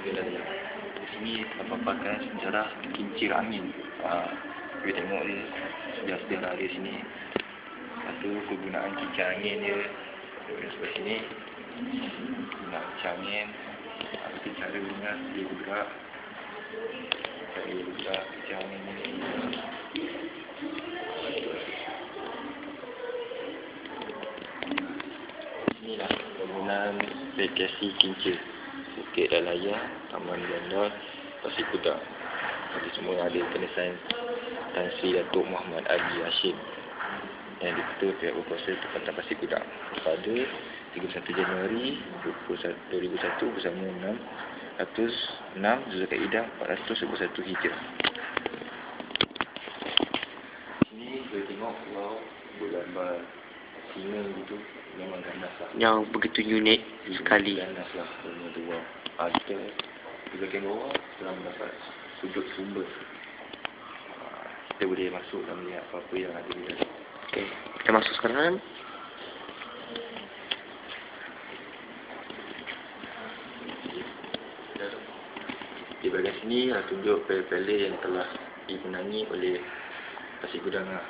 Dah dia. Di sini terpaparkan sejarah kincir angin. Ha, kita tengok dia sejarah-sejarah di sini. Lepas tu kegunaan kincir angin dia. Dia sebelah sini. Guna kincir angin. Tu cara dengar dia bergerak. Cara dia bergerak kincir angin ni. Inilah penggunaan spesiasi kincir. Bukit dan Layar, Taman Bandar, Pasir Kuda. Jadi semua ada penesan Tan Sri Datuk Muhammad Ali Hashim yang diketua pihak berkuasa Tempatan Pasir Kuda pada 31 Januari 2001 bersama 6 6 Zulkaidah 421 Hijrah. Sini boleh tengok wow bergambar gitu memang ganas lah. Yang begitu unik sekali. Ganas lah tu wow. Ha, kita bawah telah mendapat sudut sumber. Ha, kita boleh masuk dan melihat apa-apa yang ada di dalam. Okey, kita masuk sekarang. Di bahagian sini lah tunjuk pele-pele yang telah dimenangi oleh Pasir Gudang lah.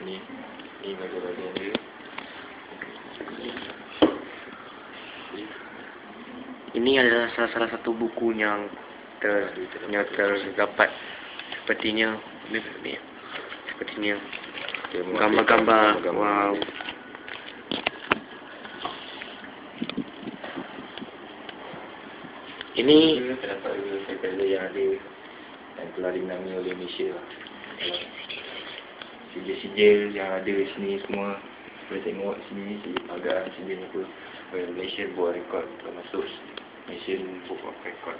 Layar. Ini, ini bahagian-bahagian dia. Ini adalah salah, salah satu buku yang ter, yang terdapat sepertinya ni, ni, sepertinya gambar-gambar gambar-gambar. wow ini terdapat pele-pele yang ada yang telah dimenangi oleh Malaysia lah. Sijil-sijil yang ada sini semua boleh tengok sini di pagar sijil apa. Well, Malaysia buat rekod termasuk Malaysian Book of Record.